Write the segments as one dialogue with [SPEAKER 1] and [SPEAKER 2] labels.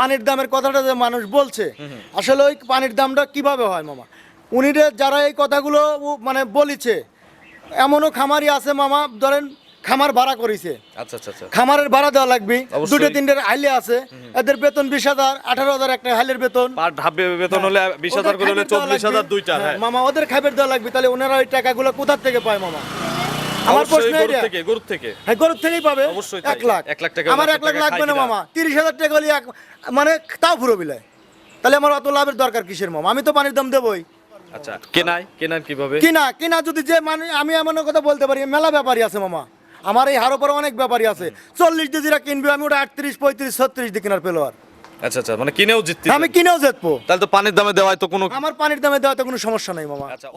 [SPEAKER 1] পানির দামের কথাটা যে মানুষ বলছে আসলে ওই পানির দামটা কীভাবে হয় মামা? উনিরে যারা এই কথাগুলো মানে বলিছে এমনও খামারি আছে মামা ধরেন খামার ভাড়া করেছে।
[SPEAKER 2] আচ্ছা আচ্ছা আচ্ছা।
[SPEAKER 1] খামারের ভাড়া দেওয়া লাগবে। দুটো তিনটে হাইলে আছে এদের বেতন বিশ হাজার আঠারো হাজার একটা হাইলের বেতন।
[SPEAKER 2] পার ধাপে বেতন হলে বিশ হাজার করে হলে চল্লিশ হাজার দুইটা
[SPEAKER 1] হ্যাঁ,
[SPEAKER 2] হ্যাঁ।
[SPEAKER 1] মামা ওদের খাইবের দেওয়া লাগবে তাহলে ওনারা ওই টাকাগুলো কোথা থেকে পায় মামা? আমার প্রশ্ন এটা।
[SPEAKER 2] থেকে গরুর থেকে।
[SPEAKER 1] হ্যাঁ গরুর থেকেই পাবে।
[SPEAKER 2] অবশ্যই তাই।
[SPEAKER 1] এক লাখ।
[SPEAKER 2] এক লাখ টাকা
[SPEAKER 1] আমার
[SPEAKER 2] লাখ
[SPEAKER 1] এক লাখ লাগবে না মামা। তিরিশ হাজার টাকা হলে এক মানে তাও ফুরো বিলায়। তাহলে আমার অত লাভের দরকার কিসের মামা? আমি তো পানির দাম দেবই।
[SPEAKER 2] আচ্ছা কেনাই কেনার কীভাবে?
[SPEAKER 1] কিনা কিনা যদি যে মানে আমি এমন কথা বলতে পারি মেলা ব্যাপারী আছে মামা। আমার এই হার উপরে অনেক ব্যাপারী আছে। চল্লিশ দিয়ে যেটা কিনবে আমি ওটা আটত্রিশ পঁয়ত্রিশ ছত্রিশ দিয়ে কেনার পেল আর।
[SPEAKER 2] আচ্ছা আচ্ছা মানে কিনেও জিততে
[SPEAKER 1] আমি কিনেও যেতবো
[SPEAKER 2] তাহলে তো পানির দামে দেওয়ায় তো কোনো
[SPEAKER 1] আমার পানির দামে দেওয়াতে কোনো সমস্যা নেই মামা।
[SPEAKER 2] আচ্ছা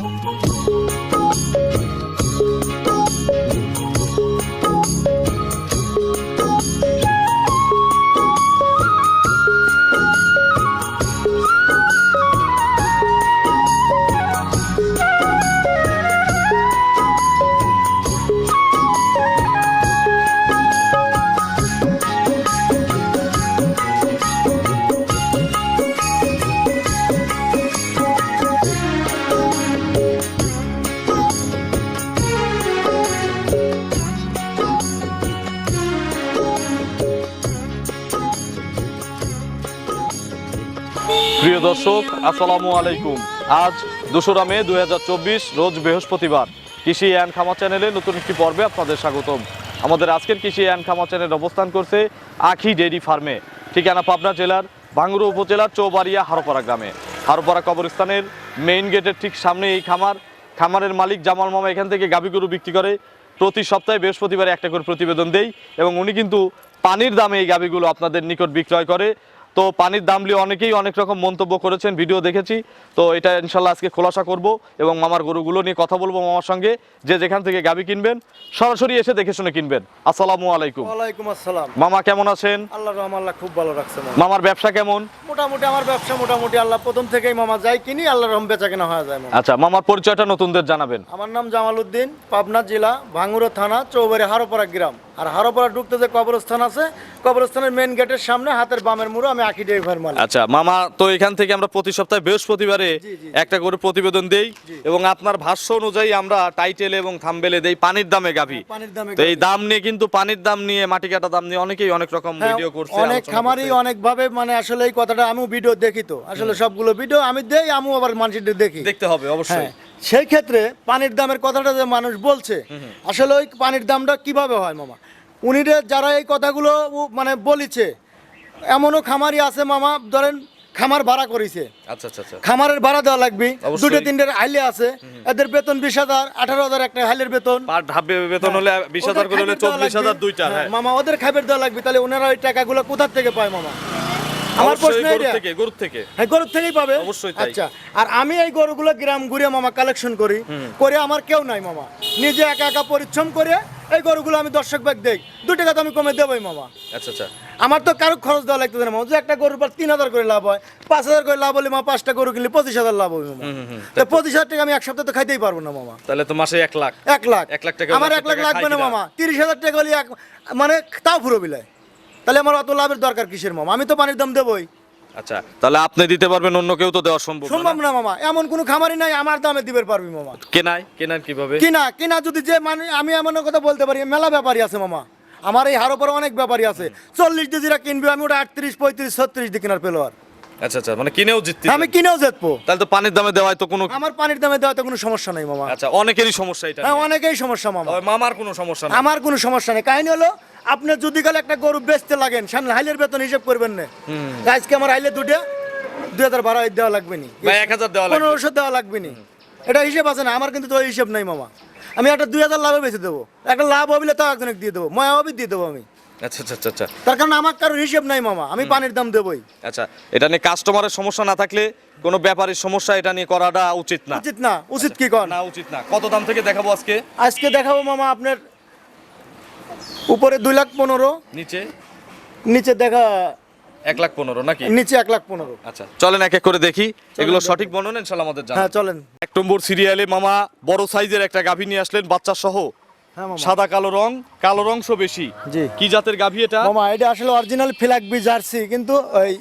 [SPEAKER 2] প্রিয় দর্শক, আসসালামু আলাইকুম। আজ দোসরা মে দু হাজার চব্বিশ, রোজ বৃহস্পতিবার। কৃষি অ্যান্ড খামা চ্যানেলে নতুন একটি পর্বে আপনাদের স্বাগতম। আমাদের আজকের কৃষি অ্যান্ড খামা চ্যানেল অবস্থান করছে আখি ডেইরি ফার্মে, ঠিকানা পাবনা জেলার ভাঙ্গুরু উপজেলার চৌবাড়িয়া হারোপাড়া গ্রামে। হারোপাড়া কবরস্থানের মেইন গেটের ঠিক সামনে এই খামার। খামারের মালিক জামাল মামা এখান থেকে গাভী গরু বিক্রি করে। প্রতি সপ্তাহে বৃহস্পতিবারে একটা করে প্রতিবেদন দেই এবং উনি কিন্তু পানির দামে এই গাভীগুলো আপনাদের নিকট বিক্রয় করে। তো পানির দাম নিয়ে অনেকেই অনেক রকম মন্তব্য করেছেন ভিডিও দেখেছি। তো এটা ইনশাল্লাহ আজকে খোলাসা করব এবং মামার গরুগুলো নিয়ে কথা বলব মামার সঙ্গে। যে যেখান থেকে গাবি কিনবেন সরাসরি এসে দেখে শুনে কিনবেন। আসসালামু আলাইকুম।
[SPEAKER 1] ওয়ালাইকুম আসসালাম।
[SPEAKER 2] মামা কেমন আছেন?
[SPEAKER 1] আল্লাহ রহমান আল্লাহ খুব ভালো রাখছে মামা।
[SPEAKER 2] মামার ব্যবসা কেমন?
[SPEAKER 1] মোটামুটি আমার ব্যবসা মোটামুটি আল্লাহ প্রথম থেকেই মামা যাই কিনি আল্লাহ রহম বেচা কেনা হয়ে যায়
[SPEAKER 2] আচ্ছা মামার পরিচয়টা নতুনদের জানাবেন।
[SPEAKER 1] আমার নাম জামাল উদ্দিন পাবনা জেলা ভাঙ্গুরো থানা চৌবাড়ি হারোপাড়া গ্রাম। আর হারোপাড়া ঢুকতে যে কবরস্থান আছে কবরস্থানের মেন গেটের সামনে হাতের বামের মুড়ো আমি আখি ডেইভার মালিক
[SPEAKER 2] আচ্ছা মামা তো এখান থেকে আমরা প্রতি সপ্তাহে বৃহস্পতিবারে। একটা করে প্রতিবেদন দেই এবং আপনার ভাষ্য অনুযায়ী আমরা টাইটেলে এবং থাম্বেলে দেই পানির দামে গাভী।
[SPEAKER 1] পানির দামে
[SPEAKER 2] তো এই দাম নিয়ে কিন্তু পানির দাম নিয়ে মাটি কাটা দাম নিয়ে অনেকেই অনেক রকম
[SPEAKER 1] হ্যাঁ,
[SPEAKER 2] ভিডিও করছে
[SPEAKER 1] অনেক খামারই অনেক ভাবে মানে আসলে এই কথাটা আমিও ভিডিও দেখি তো। আসলে সবগুলো ভিডিও আমি দেই আমিও আবার মানুষদের দেখি।
[SPEAKER 2] দেখতে হবে অবশ্যই।
[SPEAKER 1] হ্যাঁ। সেই ক্ষেত্রে পানির দামের কথাটা যে মানুষ বলছে আসলে ওই পানির দামটা কীভাবে হয় মামা? উনিরে যারা এই কথাগুলো মানে বলিছে এমনও খামারি আছে মামা ধরেন খামার ভাড়া করেছে।
[SPEAKER 2] আচ্ছা আচ্ছা আচ্ছা।
[SPEAKER 1] খামারের ভাড়া দেওয়া লাগবে দুটো তিনটে হাইলে আছে এদের বেতন বিশ হাজার আঠারো হাজার একটা হাইলের বেতন।
[SPEAKER 2] বেতন হলে বিশ হাজার করে হলে
[SPEAKER 1] খাইবের
[SPEAKER 2] হাজার দুইটা
[SPEAKER 1] হ্যাঁ,
[SPEAKER 2] হ্যাঁ
[SPEAKER 1] মামা ওদের খাইবের দেওয়া লাগবে তাহলে ওনারা ওই টাকাগুলো কোথা থেকে পায় মামা? আমার প্রশ্ন
[SPEAKER 2] গরুর
[SPEAKER 1] এটা।
[SPEAKER 2] থেকে গরুর থেকে।
[SPEAKER 1] হ্যাঁ গরুর থেকেই পাবে।
[SPEAKER 2] অবশ্যই তাই।
[SPEAKER 1] আচ্ছা আর আমি এই গরুগুলো গ্রাম ঘুরে মামা কালেকশন করি। করে আমার কেউ নাই মামা। নিজে একা একা পরিশ্রম করে এই গরুগুলো আমি দর্শক ব্যাগ দেই। দু টাকা তো আমি কমে দেবই মামা।
[SPEAKER 2] আচ্ছা আচ্ছা।
[SPEAKER 1] আমার তো কারও খরচ দেওয়া লাগতেছে না মামা। যে একটা গরুর পর তিন হাজার করে লাভ হয় পাঁচ হাজার করে লাভ হলে মা পাঁচটা গরু কিনলে পঁচিশ হাজার লাভ হবে মামা। তো পঁচিশ হাজার টাকা আমি এক সপ্তাহে তো খাইতেই পারব না মামা।
[SPEAKER 2] তাহলে তো মাসে এক লাখ।
[SPEAKER 1] এক লাখ।
[SPEAKER 2] এক লাখ টাকা
[SPEAKER 1] আমার এক লাখ লাগবে না মামা। তিরিশ হাজার টাকা হলে এক মানে তাও ফুরো বিলায়। তাহলে আমার অত লাভের দরকার কিসের মামা? আমি তো পানির দাম দেবই।
[SPEAKER 2] আচ্ছা তাহলে আপনি দিতে পারবেন অন্য কেউ তো দেওয়া সম্ভব
[SPEAKER 1] সম্ভব
[SPEAKER 2] না
[SPEAKER 1] মামা। এমন কোনো খামারি নাই আমার দামে দিবে পারবি মামা।
[SPEAKER 2] কেনায়? কেনার কীভাবে?
[SPEAKER 1] কিনা কিনা যদি যে মানে আমি এমন কথা বলতে পারি মেলা ব্যাপারী আছে মামা। আমার এই হার উপরে অনেক ব্যাপারী আছে। চল্লিশ দিয়ে যেটা কিনবে আমি ওটা আটত্রিশ পঁয়ত্রিশ ছত্রিশ দিয়ে কেনার পেল আর।
[SPEAKER 2] আচ্ছা আচ্ছা মানে কিনেও জিততে
[SPEAKER 1] আমি কিনেও যেতবো
[SPEAKER 2] তাহলে তো পানির দামে দেওয়ায় তো কোনো
[SPEAKER 1] আমার পানির দামে দেওয়াতে কোনো সমস্যা নেই মামা।
[SPEAKER 2] আচ্ছা অনেকেরই সমস্যা এটা
[SPEAKER 1] হ্যাঁ
[SPEAKER 2] নিয়ে।
[SPEAKER 1] অনেকেই সমস্যা মামা।
[SPEAKER 2] মামার কোনো সমস্যা না
[SPEAKER 1] আমার কোনো সমস্যা নেই। কাহিনী হলো আপনি যদি কালে একটা গরু বেচতে লাগেন সামনে হাইলের বেতন হিসেব করবেন না। আজকে আমার হাইলে দুটো দুই হাজার ভাড়া দেওয়া লাগবে নি।
[SPEAKER 2] এক হাজার দেওয়া লাগবে।
[SPEAKER 1] পনেরোশো দেওয়া লাগবে নি। এটা হিসেব আছে না আমার কিন্তু তো হিসেব নাই মামা। আমি একটা দুই হাজার লাভে বেঁচে দেবো। একটা লাভ হবিলে তাও একজনকে দিয়ে দেবো। ময়া হবি দিয়ে দেবো আমি।
[SPEAKER 2] আচ্ছা আচ্ছা আচ্ছা আচ্ছা।
[SPEAKER 1] তার কারণ আমার কারোর হিসেব নাই মামা আমি পানির দাম দেবই।
[SPEAKER 2] আচ্ছা এটা নিয়ে কাস্টমারের সমস্যা না থাকলে কোনো ব্যাপারীর সমস্যা এটা নিয়ে করাটা উচিত না।
[SPEAKER 1] উচিত না উচিত কি কর
[SPEAKER 2] না উচিত না। কত দাম থেকে দেখাবো আজকে?
[SPEAKER 1] আজকে দেখাবো মামা আপনার উপরে দুই লাখ পনেরো
[SPEAKER 2] নিচে?
[SPEAKER 1] নিচে দেখা
[SPEAKER 2] এক লাখ পনেরো নাকি?
[SPEAKER 1] নিচে এক লাখ পনেরো।
[SPEAKER 2] আচ্ছা চলেন এক এক করে দেখি। এগুলো সঠিক বর্ণনা ইনশাল্লাহ আমাদের জানা।
[SPEAKER 1] হ্যাঁ চলেন।
[SPEAKER 2] এক নম্বর সিরিয়ালে মামা বড় সাইজের একটা গাভী নিয়ে আসলেন বাচ্চা সহ। সাদা কালো রং কালো অংশ বেশি।
[SPEAKER 1] জি।
[SPEAKER 2] কি জাতের গাভী এটা?
[SPEAKER 1] মামা এটা আসলে অরিজিনাল ফ্ল্যাগ বি জার্সি কিন্তু ওই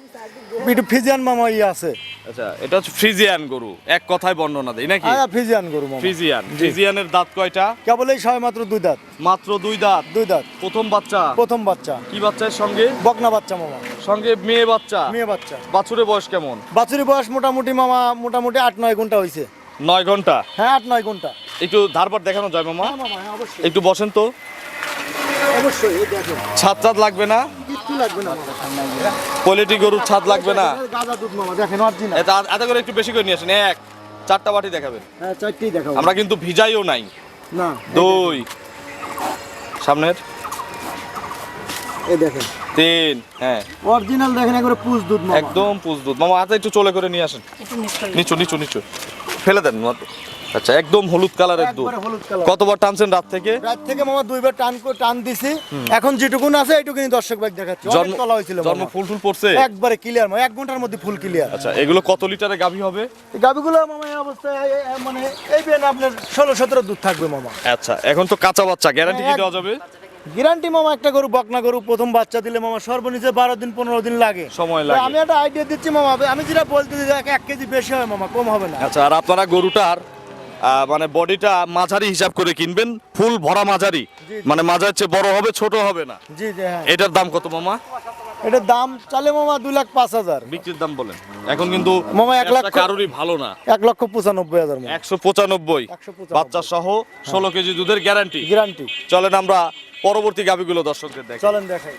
[SPEAKER 1] একটু ফিজিয়ান মামা ইয়ে আছে।
[SPEAKER 2] আচ্ছা এটা হচ্ছে ফ্রিজিয়ান গরু। এক কথায় বর্ণনা দেই নাকি?
[SPEAKER 1] হ্যাঁ ফিজিয়ান গরু মামা।
[SPEAKER 2] ফ্রিজিয়ান। ফ্রিজিয়ানের দাঁত কয়টা?
[SPEAKER 1] কেবল এই সবাই মাত্র দুই দাঁত।
[SPEAKER 2] মাত্র দুই দাঁত?
[SPEAKER 1] দুই দাঁত।
[SPEAKER 2] প্রথম বাচ্চা?
[SPEAKER 1] প্রথম বাচ্চা।
[SPEAKER 2] কি বাচ্চার সঙ্গে?
[SPEAKER 1] বকনা বাচ্চা মামা।
[SPEAKER 2] সঙ্গে মেয়ে বাচ্চা?
[SPEAKER 1] মেয়ে বাচ্চা।
[SPEAKER 2] বাছুরের বয়স কেমন?
[SPEAKER 1] বাছুরি বয়স মোটামুটি মামা মোটামুটি আট নয় ঘণ্টা হয়েছে
[SPEAKER 2] নয় ঘণ্টা?
[SPEAKER 1] হ্যাঁ আট নয় ঘণ্টা।
[SPEAKER 2] একটু ধারবার দেখানো যায় মামা।
[SPEAKER 1] হ্যাঁ হ্যাঁ অবশ্যই।
[SPEAKER 2] একটু বসেন তো।
[SPEAKER 1] অবশ্যই এই
[SPEAKER 2] ছাদ ছাদ লাগবে না?
[SPEAKER 1] কিচ্ছু লাগবে না
[SPEAKER 2] কোয়ালিটি গরুর ছাদ লাগবে না?
[SPEAKER 1] গাঁদা দুধ মামা দেখেন অরিজিনাল
[SPEAKER 2] এটা এত করে একটু বেশি করে নিয়ে আসেন। এক চারটা বাটি দেখাবেন।
[SPEAKER 1] হ্যাঁ চারটেই দেখাবো।
[SPEAKER 2] আমরা কিন্তু ভিজাইও নাই।
[SPEAKER 1] না
[SPEAKER 2] দুই। সামনের।
[SPEAKER 1] এই দেখেন।
[SPEAKER 2] তিন হ্যাঁ।
[SPEAKER 1] অরিজিনাল দেখেন একবারে পুষ দুধ মামা।
[SPEAKER 2] একদম পুজ দুধ। মামা হাতে একটু চলে করে নিয়ে আসেন। নিচু নিচু নিচু। ফেলে দেন আচ্ছা একদম হলুদ কালারের দুধ। কতবার টানছেন রাত থেকে?
[SPEAKER 1] রাত থেকে মামা দুইবার টান টান দিছি। এখন যেটুকুন আছে এইটুকুনি দর্শক ভাই দেখাচ্ছি।
[SPEAKER 2] জন্ম
[SPEAKER 1] তলা হয়েছিল
[SPEAKER 2] জন্ম। ফুল টুল পড়ছে?
[SPEAKER 1] একবারে ক্লিয়ার মামা। এক ঘণ্টার মধ্যে ফুল ক্লিয়ার
[SPEAKER 2] আচ্ছা এগুলো কত লিটারে গাবি হবে?
[SPEAKER 1] গাবিগুলো মামা এই অবস্থায় মানে এই বেন আপনার ষোলো সতেরো দুধ থাকবে মামা।
[SPEAKER 2] আচ্ছা এখন তো কাঁচা বাচ্চা। গ্যারান্টি কি দেওয়া যাবে?
[SPEAKER 1] গ্যারান্টি মামা একটা গরু বকনা গরু প্রথম বাচ্চা দিলে মামা সর্বনিচে বারো দিন পনেরো দিন লাগে।
[SPEAKER 2] সময় লাগে।
[SPEAKER 1] আমি একটা আইডিয়া দিচ্ছি মামা আমি যেটা বলতে এক- কেজি বেশি হয় মামা কম হবে না।
[SPEAKER 2] আচ্ছা আর আপনারা গরুটার মানে বডিটা মাঝারি হিসাব করে কিনবেন ফুল ভরা মাঝারি। মানে মাঝার চেয়ে বড় হবে ছোট হবে না।
[SPEAKER 1] জি জি হ্যাঁ।
[SPEAKER 2] এটার দাম কত মামা?
[SPEAKER 1] এটার দাম চালে মামা দুই লাখ পাঁচ হাজার।
[SPEAKER 2] বিক্রির দাম বলেন। এখন কিন্তু
[SPEAKER 1] মামা, এক লাখ-
[SPEAKER 2] কারোরই ভালো না।
[SPEAKER 1] এক লক্ষ পঁচানব্বই হাজার
[SPEAKER 2] একশো পঁচানব্বই। বাচ্চা সহ ষোলো কেজি দুধের গ্যারান্টি
[SPEAKER 1] গ্যারান্টি
[SPEAKER 2] চলেন আমরা পরবর্তী গাভিগুলো দর্শকদের দেখ।
[SPEAKER 1] চলেন দেখাই।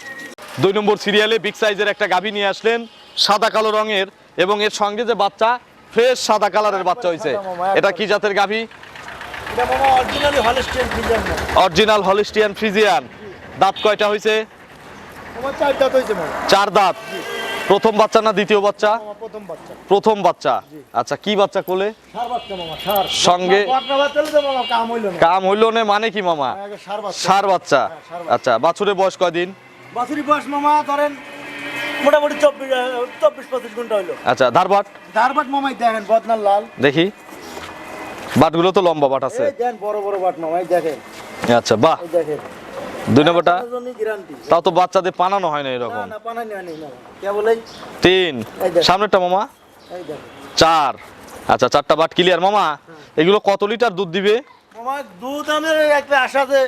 [SPEAKER 2] দুই নম্বর সিরিয়ালে বিগ সাইজের একটা গাভি নিয়ে আসলেন সাদা কালো রঙের এবং এর সঙ্গে যে বাচ্চা ফ্রেশ সাদা কালারের বাচ্চা হয়েছে। এটা কি জাতের গাভি
[SPEAKER 1] অরিজিনাল
[SPEAKER 2] হলিস্টিয়ান ফ্রিজিয়ান দাঁত কয়টা হয়েছে?
[SPEAKER 1] চার দাঁত।
[SPEAKER 2] প্রথম বাচ্চা না দ্বিতীয় বাচ্চা?
[SPEAKER 1] প্রথম বাচ্চা।
[SPEAKER 2] প্রথম বাচ্চা। আচ্ছা কি বাচ্চা কোলে?
[SPEAKER 1] সার বাচ্চা মামা সার।
[SPEAKER 2] সঙ্গে-
[SPEAKER 1] কাম হইল না।
[SPEAKER 2] কাম হইল না মানে কি মামা?
[SPEAKER 1] হ্যাঁ, সার বাচ্চা।
[SPEAKER 2] সার বাচ্চা।
[SPEAKER 1] হ্যাঁ।
[SPEAKER 2] আচ্ছা বাছুরের বয়স কয়দিন?
[SPEAKER 1] বাছুরি বয়স মামা ধরেন মোটামুটি চব্বিশ চব্বিশ পঁচিশ ঘণ্টা হইল।
[SPEAKER 2] আচ্ছা ধারবাট
[SPEAKER 1] ধারবাট মামাই দেখেন বদনার লাল।
[SPEAKER 2] দেখি। বাটগুলো তো লম্বা বাট আছে।
[SPEAKER 1] দেখেন বড় বড় বাট মামাই দেখেন।
[SPEAKER 2] আচ্ছা বাহ।
[SPEAKER 1] দেখেন।
[SPEAKER 2] দুই নম্বরটা? তাও তো বাচ্চাদের পানানো হয় না এরকম। তিন। সামনেরটা মামা? চার। আচ্ছা চারটা বাট ক্লিয়ার মামা এগুলো কত লিটার দুধ দিবে?
[SPEAKER 1] মামা দুধ আমাদের একটা আশা যে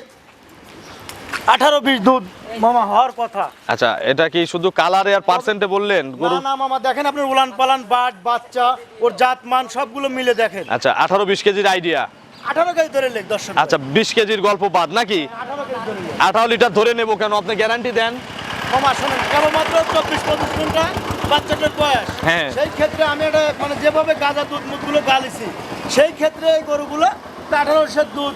[SPEAKER 1] আঠারো বিশ দুধ মামা হওয়ার কথা।
[SPEAKER 2] আচ্ছা এটা কি শুধু কালারে আর পার্সেন্টে বললেন? গরু
[SPEAKER 1] না মামা দেখেন আপনি উলান পালান বাট বাচ্চা ওর জাত মান সবগুলো মিলে দেখেন।
[SPEAKER 2] আচ্ছা আঠারো বিশ কেজির আইডিয়া
[SPEAKER 1] আঠারো কেজি ধরে লেখ দর্শক।
[SPEAKER 2] আচ্ছা বিশ কেজির গল্প বাদ নাকি?
[SPEAKER 1] আঠারো
[SPEAKER 2] আঠারো লিটার ধরে নেব কেন? আপনি গ্যারান্টি দেন।
[SPEAKER 1] কেবলমাত্র চব্বিশ পঁচিশ ঘণ্টা বাচ্চাটার বয়স।
[SPEAKER 2] হ্যাঁ।
[SPEAKER 1] সেই ক্ষেত্রে আমি এটা মানে যেভাবে গাঁজা দুধ মুখগুলো গালিছি সেই ক্ষেত্রে এই গরুগুলো আঠারোশের দুধ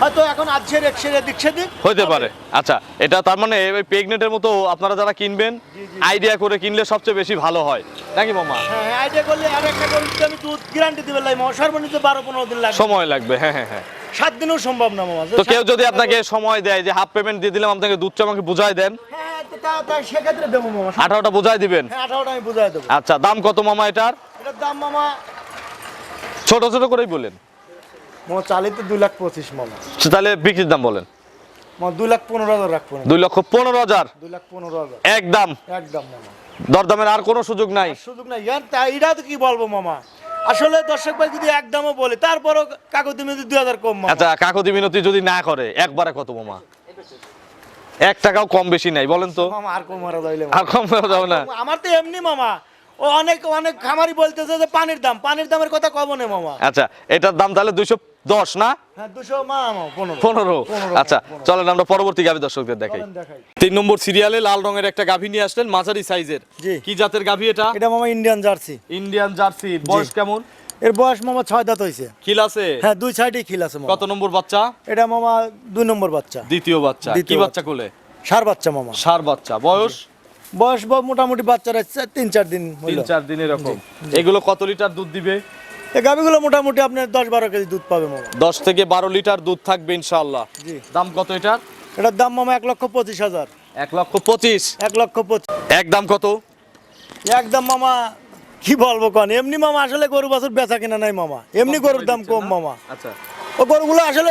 [SPEAKER 1] হয়তো এখন আজকের একশের এদিক সেদিক
[SPEAKER 2] হইতে পারে। আচ্ছা এটা তার মানে প্রেগনেন্টের মতো আপনারা যারা কিনবেন আইডিয়া করে কিনলে সবচেয়ে বেশি ভালো হয়। নাকি মামা?
[SPEAKER 1] হ্যাঁ হ্যাঁ আইডিয়া করলে আর একটা গরুতে আমি দুধ গ্যারান্টি দিবে লাগে মামা সর্বনিম্ন বারো পনেরো দিন লাগবে।
[SPEAKER 2] সময় লাগবে হ্যাঁ হ্যাঁ হ্যাঁ।
[SPEAKER 1] সাত দিনও সম্ভব না মামা।
[SPEAKER 2] তো কেউ যদি আপনাকে সময় দেয় যে হাফ পেমেন্ট দিয়ে দিলাম আপনাকে দুধটা আমাকে বুঝাই দেন?
[SPEAKER 1] হ্যাঁ সেক্ষেত্রে দেবো মামা।
[SPEAKER 2] আঠারোটা বুঝাই দিবেন?
[SPEAKER 1] হ্যাঁ আঠারোটা আমি বুঝাই দেবো।
[SPEAKER 2] আচ্ছা দাম কত মামা এটার?
[SPEAKER 1] এটার দাম মামা
[SPEAKER 2] ছোট ছোট করেই বলেন।
[SPEAKER 1] মামা চালিতে দুই লাখ পঁচিশ মামা।
[SPEAKER 2] তাহলে বিক্রির দাম বলেন।
[SPEAKER 1] মামা দুই লাখ পনেরো হাজার রাখব
[SPEAKER 2] দুই লক্ষ পনেরো হাজার?
[SPEAKER 1] দুই লাখ পনেরো হাজার।
[SPEAKER 2] একদম।
[SPEAKER 1] একদম মামা।
[SPEAKER 2] দরদামের আর কোনো সুযোগ নাই।
[SPEAKER 1] সুযোগ নাই। ইয়ার তা এটা তো কি বলব মামা? আসলে দর্শক ভাই যদি একদমও বলে তারপরও কাকতি মিনতি দুই হাজার কম
[SPEAKER 2] আচ্ছা কাকতি মিনতি যদি না করে একবারে কত মামা? এক টাকাও কম বেশি নাই বলেন তো।
[SPEAKER 1] মামা আর কম মারা যাইলে
[SPEAKER 2] আর কম মারা যাবে না।
[SPEAKER 1] আমার তো এমনি মামা। ও অনেক অনেক খামারি বলতেছে যে পানির দাম পানির দামের কথা কব না মামা।
[SPEAKER 2] আচ্ছা এটার দাম তাহলে দুইশো দশ না?
[SPEAKER 1] হ্যাঁ পনেরো।
[SPEAKER 2] আচ্ছা চলেন আমরা পরবর্তী গাভী দর্শকদের দেখাই। তিন নম্বর সিরিয়ালে লাল রঙের একটা গাভী নিয়ে আসলেন মাঝারি সাইজের। কি জাতের গাভী এটা?
[SPEAKER 1] এটা মামা ইন্ডিয়ান জার্সি।
[SPEAKER 2] Indian jersey. বয়স কেমন?
[SPEAKER 1] এর বয়স মামা ছয় দাঁত হয়েছে
[SPEAKER 2] খিল আছে?
[SPEAKER 1] হ্যাঁ দুই সাইডেই খিল আছে
[SPEAKER 2] কত নম্বর বাচ্চা?
[SPEAKER 1] এটা মামা দুই নম্বর বাচ্চা।
[SPEAKER 2] দ্বিতীয় বাচ্চা। কি
[SPEAKER 1] দ্বিতীয়
[SPEAKER 2] বাচ্চা কোলে?
[SPEAKER 1] সার বাচ্চা মামা।
[SPEAKER 2] সার বাচ্চা। বয়স?
[SPEAKER 1] বয়স মোটামুটি বাচ্চারা তিন চার দিন
[SPEAKER 2] তিন চার দিন এরকম। এগুলো কত লিটার দুধ দিবে?
[SPEAKER 1] এই গাভিগুলো মোটামুটি আপনার দশ বারো কেজি দুধ পাবে
[SPEAKER 2] দশ থেকে বারো লিটার দুধ থাকবে ইনশাল্লাহ
[SPEAKER 1] জি।
[SPEAKER 2] দাম কত এটার?
[SPEAKER 1] এটার দাম মামা এক লক্ষ পঁচিশ হাজার।
[SPEAKER 2] এক লক্ষ পঁচিশ?
[SPEAKER 1] এক লক্ষ পঁচিশ।
[SPEAKER 2] এক দাম কত?
[SPEAKER 1] একদম মামা কি বলব কন? এমনি মামা আসলে গরু বাছুর বেচা কিনা নাই মামা। এমনি গরুর দাম কম মামা।
[SPEAKER 2] আচ্ছা।
[SPEAKER 1] ও গরুগুলো আসলে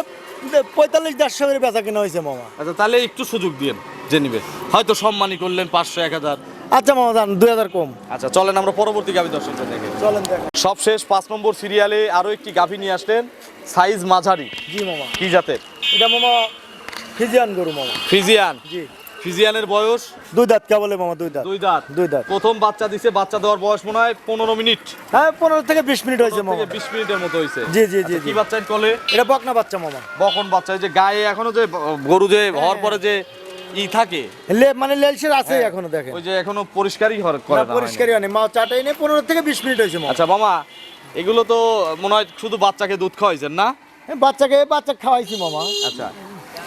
[SPEAKER 1] পঁয়তাল্লিশ দেড়শো করে বেচা কেনা হয়েছে মামা।
[SPEAKER 2] আচ্ছা তাহলে একটু সুযোগ দিন যে নিবে। হয়তো সম্মানী করলেন পাঁচশো এক হাজার।
[SPEAKER 1] আচ্ছা মামা যান দুই হাজার কম।
[SPEAKER 2] আচ্ছা চলেন আমরা পরবর্তী গাভী দর্শকদের দেখে
[SPEAKER 1] চলেন দেখেন।
[SPEAKER 2] সবশেষ পাঁচ নম্বর সিরিয়ালে আরও একটি গাভী নিয়ে আসলেন সাইজ মাঝারি।
[SPEAKER 1] জি মামা।
[SPEAKER 2] কি জাতের?
[SPEAKER 1] এটা মামা ফিজিয়ান গরু মামা।
[SPEAKER 2] ফিজিয়ান?
[SPEAKER 1] জি।
[SPEAKER 2] ফিজিয়ানের বয়স?
[SPEAKER 1] দুই দাঁত কে বলে মামা দুই দাঁত?
[SPEAKER 2] দুই দাঁত।
[SPEAKER 1] দুই দাঁত।
[SPEAKER 2] প্রথম বাচ্চা দিছে বাচ্চা দেওয়ার বয়স মনে হয় পনেরো মিনিট।
[SPEAKER 1] হ্যাঁ পনেরো থেকে বিশ মিনিট হয়েছে মামা।
[SPEAKER 2] বিশ মিনিটের মতো হয়েছে।
[SPEAKER 1] জি, জি, জি,
[SPEAKER 2] আচ্ছা, কি। বাচ্চা কলে?
[SPEAKER 1] এটা বকনা বাচ্চা মামা।
[SPEAKER 2] বকন বাচ্চা যে গায়ে এখনও যে গরু যে হওয়ার পরে যে ই থাকে।
[SPEAKER 1] মানে লেলসের আছে এখনও দেখেন।
[SPEAKER 2] ওই যে এখনও পরিষ্কারই করে
[SPEAKER 1] না, পরিষ্কারই হয়নি। মা চাটাই নেই পনেরো থেকে বিশ মিনিট হয়েছে
[SPEAKER 2] আচ্ছা মামা এগুলো তো মনে হয় শুধু বাচ্চাকে দুধ খাওয়াইছেন না?
[SPEAKER 1] বাচ্চাকে বাচ্চা খাওয়াইছি মামা।
[SPEAKER 2] আচ্ছা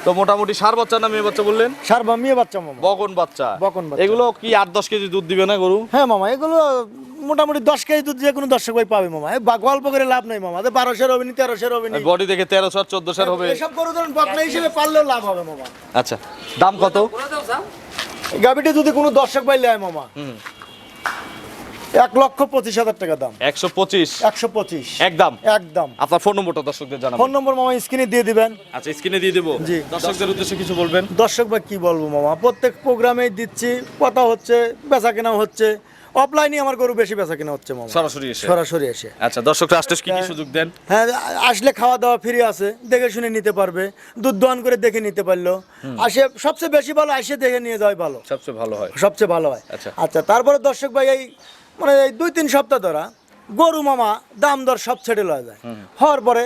[SPEAKER 2] তো মোটামুটি সার বাচ্চা না মেয়ে বাচ্চা বললেন?
[SPEAKER 1] সার বা মেয়ে বাচ্চা মামা।
[SPEAKER 2] বকন বাচ্চা।
[SPEAKER 1] বকন বাচ্চা।
[SPEAKER 2] এগুলো কি আট দশ কেজি দুধ দিবে না গরু?
[SPEAKER 1] হ্যাঁ মামা এগুলো মোটামুটি দশ কেজি দুধ যে কোনো দর্শক ভাই পাবে মামা। বা- গল্প করে লাভ নাই মামা। বারোশের অভিনী তেরোশের অভিনী
[SPEAKER 2] বডি দেখে তেরোশো আর চোদ্দশোর হবে।
[SPEAKER 1] এসব গরু ধরুন বকনা হিসেবে পারলেও লাভ হবে মামা।
[SPEAKER 2] আচ্ছা দাম কত?
[SPEAKER 1] এই যদি কোনো দর্শক ভাই নেয় মামা।
[SPEAKER 2] হুম।
[SPEAKER 1] এক লক্ষ পঁচিশ হাজার টাকা দাম।
[SPEAKER 2] একশো পঁচিশ?
[SPEAKER 1] একশো পঁচিশ।
[SPEAKER 2] একদম?
[SPEAKER 1] একদম।
[SPEAKER 2] আপনার ফোন নম্বরটা দর্শকদের জানাবেন।
[SPEAKER 1] ফোন নম্বর মামা স্ক্রিনে দিয়ে দিবেন।
[SPEAKER 2] আচ্ছা স্ক্রিনে দিয়ে দেবো।
[SPEAKER 1] জি।
[SPEAKER 2] দর্শকদের উদ্দেশ্যে কিছু বলবেন?
[SPEAKER 1] দর্শক ভাই কি বলব মামা? প্রত্যেক প্রোগ্রামেই দিচ্ছি কথা হচ্ছে বেচা কেনা হচ্ছে। অফলাইনে আমার গরু বেশি বেচা কেনা হচ্ছে মামা।
[SPEAKER 2] সরাসরি এসে।
[SPEAKER 1] সরাসরি এসে।
[SPEAKER 2] আচ্ছা দর্শকরা আসতে কি কি সুযোগ দেন?
[SPEAKER 1] হ্যাঁ আসলে খাওয়া দাওয়া ফ্রি আছে দেখে শুনে নিতে পারবে। দুধ দোয়ান করে দেখে নিতে পারল। আসে সবচেয়ে বেশি ভালো আসে দেখে নিয়ে যাওয়াই ভালো।
[SPEAKER 2] সবচেয়ে ভালো হয়।
[SPEAKER 1] সবচেয়ে ভালো হয়।
[SPEAKER 2] আচ্ছা।
[SPEAKER 1] আচ্ছা তারপরে দর্শক ভাই এই মানে এই দুই তিন সপ্তাহ ধরা গরু মামা দাম দর সব ছেড়ে লওয়া যায়। হওয়ার পরে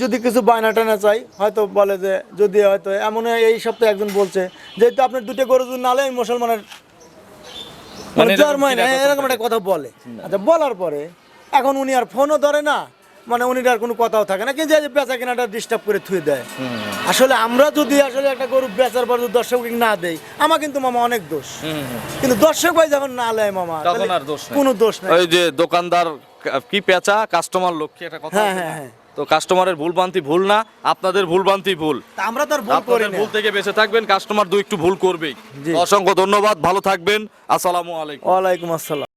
[SPEAKER 1] যদি কিছু বায়না টানা চাই হয়তো বলে যে যদি হয়তো এমন এই সপ্তাহে একজন বলছে যেহেতু আপনার দুটো গরু যদি নালে আমি মুসলমানের
[SPEAKER 2] মানে
[SPEAKER 1] না এরকম একটা কথা বলে। আচ্ছা বলার পরে এখন উনি আর ফোনও ধরে না মানে উনি আর কোনো কথাও থাকে না। কিন্তু বেচা কেনাটা ডিস্টার্ব করে থুয়ে দেয়। আসলে আমরা যদি আসলে একটা গরু বেচার পর দর্শক না দেই আমার কিন্তু মামা অনেক দোষ। কিন্তু দর্শক ভাই যখন না লেয় মামা
[SPEAKER 2] তখন আর দোষ।
[SPEAKER 1] কোনো দোষ নাই।
[SPEAKER 2] ওই যে দোকানদার কি পেঁচা? কাস্টমার লক্ষ্যে একটা কথা
[SPEAKER 1] হ্যাঁ, হ্যাঁ, হ্যাঁ।
[SPEAKER 2] তো কাস্টমারের ভুল ভ্রান্তি ভুল না আপনাদের ভুল ভ্রান্তি ভুল।
[SPEAKER 1] আমরা তো আর ভুল করি না।
[SPEAKER 2] ভুল থেকে বেঁচে থাকবেন কাস্টমার দু একটু ভুল করবেই। অসংখ্য ধন্যবাদ ভালো থাকবেন। আসসালামু আলাইকুম।
[SPEAKER 1] ওয়ালাইকুম আসসালাম।